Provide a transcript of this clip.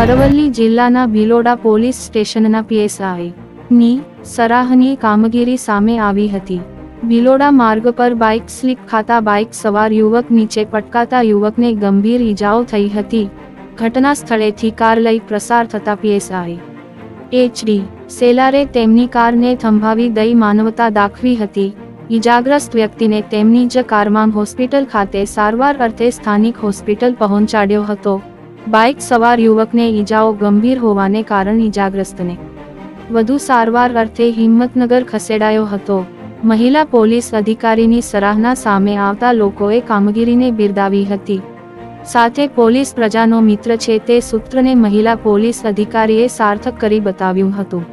અરવલ્લી જિલ્લાના ભિલોડા પોલીસ સ્ટેશનના પીએસઆઈ ની સરાહનીય કામગીરી સામે આવી હતી. ભિલોડા માર્ગ પર બાઇક સ્લીપ ખાતા બાઇક સવાર યુવક નીચે પટકાતા યુવકને ગંભીર ઈજાઓ થઈ હતી. ઘટના સ્થળેથી કાર લઈ પ્રસાર થતા પીએસઆઈ એચડી સેલારે તેમની કારને થંભાવી દઈ માનવતા દાખવી હતી. ઈજાગ્રસ્ત વ્યક્તિને તેમની જ કારમાં હોસ્પિટલ ખાતે સારવાર અર્થે સ્થાનિક હોસ્પિટલ પહોંચાડ્યો હતો. બાઇક સવાર યુવકને ઈજાઓ ગંભીર હોવાને કારણ ઈજાગ્રસ્તને. વધુ સારવાર અર્થે હિંમતનગર ખસેડાયો હતો. મહિલા પોલીસ અધિકારીની સરાહના સામે આવતા લોકોએ કામગીરીને બિરદાવી હતી. સાથે પોલીસ પ્રજાનો મિત્ર છે તે સૂત્રને મહિલા પોલીસ અધિકારીએ સાર્થક કરી બતાવ્યું હતું.